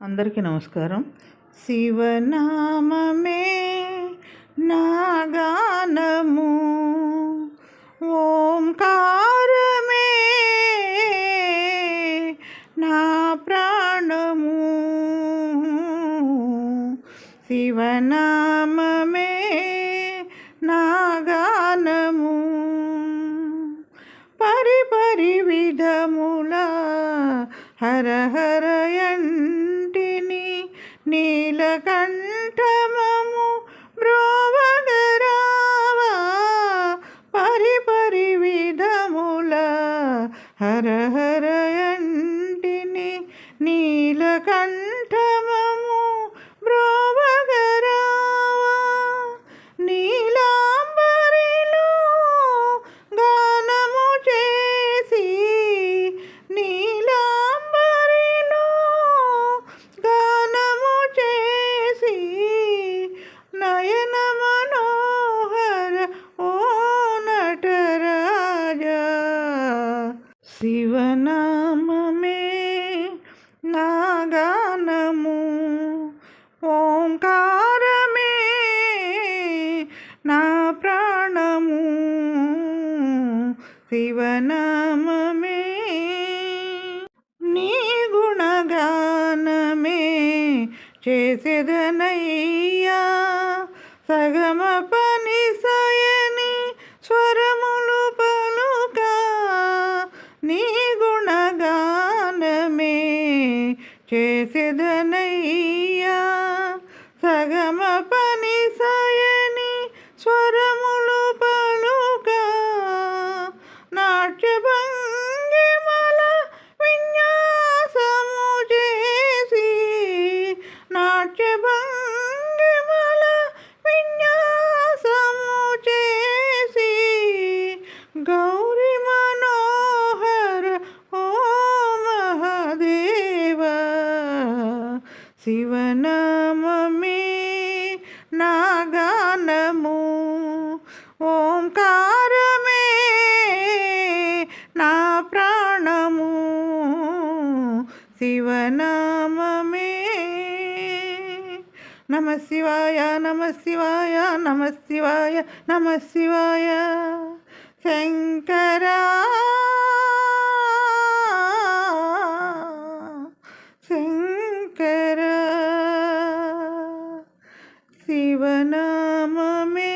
అందరికీ నమస్కారం. శివనామమే నాగానము ఓంకారమే నా ప్రాణము. శివనామమే నాగానము పరి పరి విధముల హర హర నీలకంఠమము బ్రోవగరావా పరి పరి విధముల హర హర నామమే నీ గుణగానమే చేసేదనయ్యా. సగమ పని సయని స్వరములు పలుక నీ గుణగానమే చేసేద శివనామమే నాగానము. ఓంకారమే నా ప్రాణము. శివనామే నమ శివాయ నమ శివాయ నమ శివాయ నమ శివాయ. శంకర நாமமே